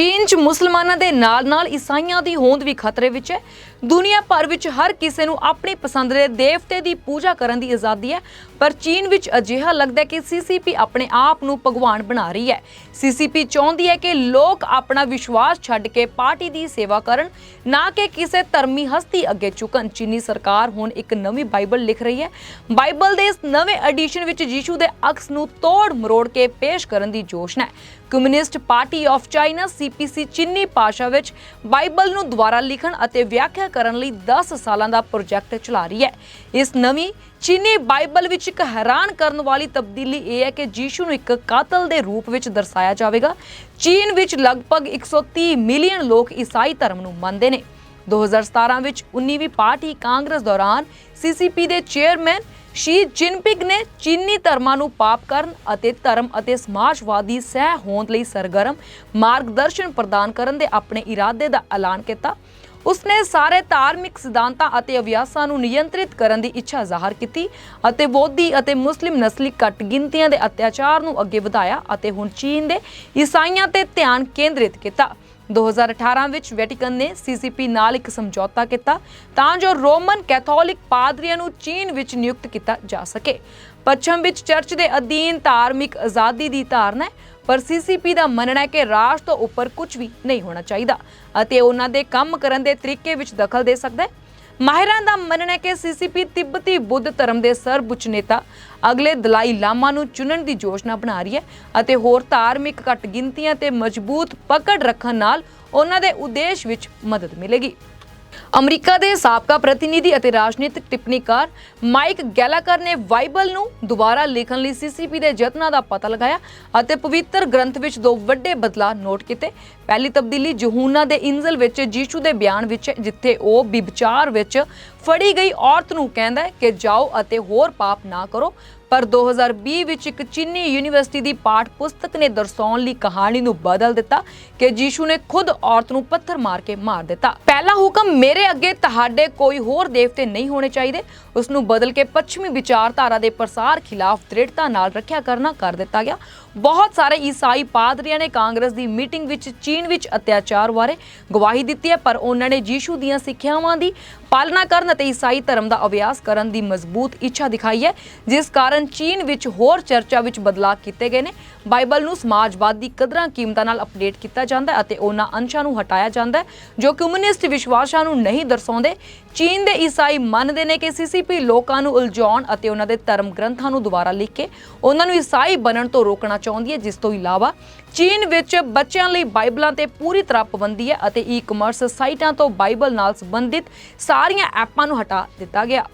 ਚੀਨ 'ਚ ਮੁਸਲਮਾਨਾਂ ਦੇ ਨਾਲ-ਨਾਲ ਈਸਾਈਆਂ ਦੀ ਹੋਂਦ ਵੀ ਖਤਰੇ ਵਿੱਚ ਹੈ। ਦੁਨੀਆ ਭਰ ਵਿੱਚ ਹਰ ਕਿਸੇ ਨੂੰ ਆਪਣੀ ਪਸੰਦ ਦੇ ਦੇਵਤੇ ਦੀ ਪੂਜਾ ਕਰਨ ਦੀ ਆਜ਼ਾਦੀ ਹੈ। ਪਰ ਚੀਨ ਵਿੱਚ ਅਜਿਹਾ ਲੱਗਦਾ ਹੈ ਕਿ ਸੀਸੀਪੀ ਆਪਣੇ ਆਪ ਨੂੰ ਭਗਵਾਨ ਬਣਾ ਰਹੀ ਹੈ। ਸੀਸੀਪੀ ਚਾਹੁੰਦੀ ਹੈ ਕਿ ਲੋਕ ਆਪਣਾ ਵਿਸ਼ਵਾਸ ਛੱਡ ਕੇ ਪਾਰਟੀ ਦੀ ਸੇਵਾ ਕਰਨ, ਨਾ ਕਿ ਕਿਸੇ ਧਰਮੀ ਹਸਤੀ ਅੱਗੇ ਝੁਕਣ। ਚੀਨੀ ਸਰਕਾਰ ਹੁਣ ਇੱਕ ਨਵੀਂ ਬਾਈਬਲ ਲਿਖ ਰਹੀ ਹੈ। ਬਾਈਬਲ ਦੇ ਇਸ ਨਵੇਂ ਐਡੀਸ਼ਨ ਵਿੱਚ ਯੀਸ਼ੂ ਦੇ ਅਕਸ ਨੂੰ ਤੋੜ ਮਰੋੜ ਕੇ ਪੇਸ਼ ਕਰਨ ਦੀ ਯੋਜਨਾ ਹੈ। Communist Party of China CPC ਚੀਨੀ ਭਾਸ਼ਾ ਵਿੱਚ ਬਾਈਬਲ ਨੂੰ ਦੁਬਾਰਾ ਲਿਖਣ ਅਤੇ ਵਿਆਖਿਆ ਕਰਨ ਲਈ 10 ਸਾਲਾਂ ਦਾ ਪ੍ਰੋਜੈਕਟ ਚਲਾ ਰਹੀ ਹੈ। ਇਸ ਨਵੀਂ ਚੀਨੀ ਬਾਈਬਲ ਵਿੱਚ ਇੱਕ ਹੈਰਾਨ ਕਰਨ ਵਾਲੀ ਤਬਦੀਲੀ ਇਹ ਹੈ ਕਿ ਯੀਸ਼ੂ ਨੂੰ ਇੱਕ ਕਾਤਲ ਦੇ ਰੂਪ ਵਿੱਚ ਦਰਸਾਇਆ ਜਾਵੇਗਾ। ਚੀਨ ਵਿੱਚ ਲਗਭਗ 130 ਮਿਲੀਅਨ ਲੋਕ ਈਸਾਈ ਧਰਮ ਨੂੰ ਮੰਨਦੇ ਨੇ। 2017 ਵਿੱਚ 19ਵੀਂ ਪਾਰਟੀ ਕਾਂਗਰਸ ਦੌਰਾਨ ਸੀਸੀਪੀ ਦੇ ਚੇਅਰਮੈਨ ਸ਼ੀ ਜਿਨਪਿੰਗ ਨੇ ਚੀਨੀ ਧਰਮਾਂ ਨੂੰ ਪਾਪ ਕਰਨ ਅਤੇ ਧਰਮ ਅਤੇ ਸਮਾਜਵਾਦੀ ਸਹਿ ਹੋਂਦ ਲਈ ਸਰਗਰਮ ਮਾਰਗਦਰਸ਼ਨ ਪ੍ਰਦਾਨ ਕਰਨ ਦੇ ਆਪਣੇ ਇਰਾਦੇ ਦਾ ਐਲਾਨ ਕੀਤਾ। ਉਸਨੇ ਸਾਰੇ ਧਾਰਮਿਕ ਸਿਧਾਂਤਾਂ ਅਤੇ ਅਭਿਆਸਾਂ ਨੂੰ ਨਿਯੰਤਰਿਤ ਕਰਨ ਦੀ ਇੱਛਾ ਜ਼ਾਹਰ ਕੀਤੀ ਅਤੇ ਬੋਧੀ ਅਤੇ ਮੁਸਲਿਮ ਨਸਲੀ ਘੱਟ ਗਿਣਤੀਆਂ ਦੇ ਅਤਿਆਚਾਰ ਨੂੰ ਅੱਗੇ ਵਧਾਇਆ ਅਤੇ ਹੁਣ ਚੀਨ ਦੇ ਈਸਾਈਆਂ ਤੇ ਧਿਆਨ ਕੇਂਦਰਿਤ ਕੀਤਾ। 2018 ਵਿੱਚ ਵੈਟੀਕਨ ਨੇ ਸੀਸੀਪੀ ਨਾਲ ਇੱਕ ਸਮਝੌਤਾ ਕੀਤਾ ਤਾਂ ਜੋ ਰੋਮਨ ਕੈਥੋਲਿਕ ਪਾਦਰੀਆਂ ਨੂੰ ਚੀਨ ਵਿੱਚ ਨਿਯੁਕਤ ਕੀਤਾ ਜਾ ਸਕੇ। ਪੱਛਮ ਵਿੱਚ ਚਰਚ ਦੇ ਅਧੀਨ ਧਾਰਮਿਕ ਆਜ਼ਾਦੀ ਦੀ ਧਾਰਨਾ ਹੈ, ਪਰ ਸੀਸੀਪੀ ਦਾ ਮੰਨਣਾ ਹੈ ਕਿ ਰਾਜ ਤੋਂ ਉੱਪਰ ਕੁਝ ਵੀ ਨਹੀਂ ਹੋਣਾ ਚਾਹੀਦਾ ਅਤੇ ਉਹਨਾਂ ਦੇ ਕੰਮ ਕਰਨ ਦੇ ਤਰੀਕੇ ਵਿੱਚ ਦਖਲ ਦੇ ਸਕਦਾ ਹੈ। ਮਾਹਿਰਾਂ ਦਾ ਮੰਨਣਾ ਹੈ ਕਿ ਸੀਸੀਪੀ ਤਿੱਬਤੀ ਬੁੱਧ ਧਰਮ ਦੇ ਸਰਬਉੱਚ ਨੇਤਾ ਅਗਲੇ ਦਲਾਈ ਲਾਮਾ ਨੂੰ ਚੁਣਨ ਦੀ ਯੋਜਨਾ ਬਣਾ ਰਹੀ ਹੈ ਅਤੇ ਹੋਰ ਧਾਰਮਿਕ ਘੱਟ ਗਿਣਤੀਆਂ ਤੇ ਮਜ਼ਬੂਤ ਪਕੜ ਰੱਖਣ ਨਾਲ ਉਹਨਾਂ ਦੇ ਉਦੇਸ਼ ਵਿੱਚ ਮਦਦ ਮਿਲੇਗੀ। ਅਮਰੀਕਾ ਦੇ ਸਾਬਕਾ ਪ੍ਰਤੀਨਿਧੀ ਅਤੇ ਰਾਜਨੀਤਿਕ ਟਿੱਪਣੀਕਾਰ ਮਾਈਕ ਗੈਲਾਕਰ ਨੇ ਬਾਈਬਲ ਨੂੰ ਦੁਬਾਰਾ ਲਿਖਣ ਲਈ ਸੀਸੀਪੀ ਦੇ ਯਤਨਾਂ ਦਾ ਪਤਾ ਲਗਾਇਆ ਅਤੇ ਪਵਿੱਤਰ ਗ੍ਰੰਥ ਵਿੱਚ ਦੋ ਵੱਡੇ ਬਦਲਾਅ ਨੋਟ ਕੀਤੇ। ਪਹਿਲੀ ਤਬਦੀਲੀ ਯਹੂਨਾ ਦੇ ਇੰਜਲ ਵਿੱਚ, ਯੀਸ਼ੂ ਦੇ ਬਿਆਨ ਵਿੱਚ, ਜਿੱਥੇ ਉਹ ਬਿਬਚਾਰ ਵਿੱਚ ਫੜੀ ਗਈ ਔਰਤ ਨੂੰ ਕਹਿੰਦਾ ਹੈ ਕਿ ਜਾਓ ਅਤੇ ਹੋਰ ਪਾਪ ਨਾ ਕਰੋ। ਪਰ 2020 ਵਿੱਚ ਇੱਕ ਚੀਨੀ ਯੂਨੀਵਰਸਿਟੀ ਦੀ ਪਾਠ ਪੁਸਤਕ ਨੇ ਦਰਸਾਉਣ ਲਈ ਕਹਾਣੀ ਨੂੰ ਬਦਲ ਦਿੱਤਾ ਕਿ ਯੀਸ਼ੂ ਨੇ ਖੁਦ ਔਰਤ ਨੂੰ ਪੱਥਰ ਮਾਰ ਕੇ ਮਾਰ ਦਿੱਤਾ। ਪਹਿਲਾ ਹੁਕਮ ਮੇਰੇ ਅੱਗੇ ਤੁਹਾਡੇ ਕੋਈ ਹੋਰ ਦੇਵਤੇ ਨਹੀਂ ਹੋਣੇ ਚਾਹੀਦੇ। ਉਸ ਨੂੰ ਬਦਲ ਕੇ ਪੱਛਮੀ ਵਿਚਾਰਧਾਰਾ ਦੇ ਪ੍ਰਸਾਰ ਖਿਲਾਫ ਦ੍ਰਿੜਤਾ ਨਾਲ ਰੱਖਿਆ ਕਰਨਾ ਕਰ ਦਿੱਤਾ ਗਿਆ। ਬਹੁਤ ਸਾਰੇ ਈਸਾਈ ਪਾਦਰੀਆਂ ਨੇ ਕਾਂਗਰਸ ਦੀ ਮੀਟਿੰਗ ਵਿੱਚ ਚੀਨ ਵਿੱਚ ਅਤਿਆਚਾਰ ਬਾਰੇ ਗਵਾਹੀ ਦਿੱਤੀ ਹੈ, ਪਰ ਉਹਨਾਂ ਨੇ ਯੀਸ਼ੂ ਦੀਆਂ ਸਿੱਖਿਆਵਾਂ ਦੀ ਪਾਲਣਾ ਕਰਨ ਅਤੇ ਈਸਾਈ ਧਰਮ ਦਾ ਅਭਿਆਸ ਕਰਨ ਦੀ ਮਜ਼ਬੂਤ ਇੱਛਾ ਦਿਖਾਈ ਹੈ, ਜਿਸ ਕਾਰਨ ਚੀਨ ਵਿੱਚ ਹੋਰ ਚਰਚਾ ਵਿੱਚ ਬਦਲਾਅ ਕੀਤੇ ਗਏ ਨੇ। ਬਾਈਬਲ ਨੂੰ ਸਮਾਜਵਾਦੀ ਕਦਰਾਂ ਕੀਮਤਾਂ ਨਾਲ ਅਪਡੇਟ ਕੀਤਾ ਜਾਂਦਾ ਹੈ ਅਤੇ ਉਹਨਾਂ ਅੰਸ਼ਾਂ ਨੂੰ ਹਟਾਇਆ ਜਾਂਦਾ ਹੈ, ਜੋ ਕਮਿਊਨਿਸਟ ਵਿਸ਼ਵਾਸਾਂ ਨੂੰ ਨਹੀਂ ਦਰਸਾਉਂਦੇ। ਚੀਨ ਦੇ ਈਸਾਈ ਮੰਨਦੇ ਨੇ ਕਿ ਸੀਸੀਪੀ ਲੋਕਾਂ ਨੂੰ ਉਲਝਾਉਣ ਅਤੇ ਉਹਨਾਂ ਦੇ ਧਰਮ ਗ੍ਰੰਥਾਂ ਨੂੰ ਦੁਬਾਰਾ ਲਿਖ ਕੇ ਉਹਨਾਂ ਨੂੰ ਈਸਾਈ ਬਣਨ ਤੋਂ ਰੋਕਣਾ ਚਾਹੁੰਦੀ ਹੈ, ਜਿਸ ਤੋਂ ਇਲਾਵਾ ਚੀਨ ਵਿੱਚ ਬੱਚਿਆਂ ਲਈ ਬਾਈਬਲਾਂ ਤੇ ਪੂਰੀ ਤਰ੍ਹਾਂ ਪਾਬੰਦੀ ਹੈ ਅਤੇ ਈ-ਕਮਰਸ ਸਾਈਟਾਂ ਤੋਂ ਬਾਈਬਲ ਨਾਲ ਸੰਬੰਧਿਤ ਸਾਰੀਆਂ ਐਪਾਂ ਨੂੰ ਹਟਾ ਦਿੱਤਾ ਗਿਆ।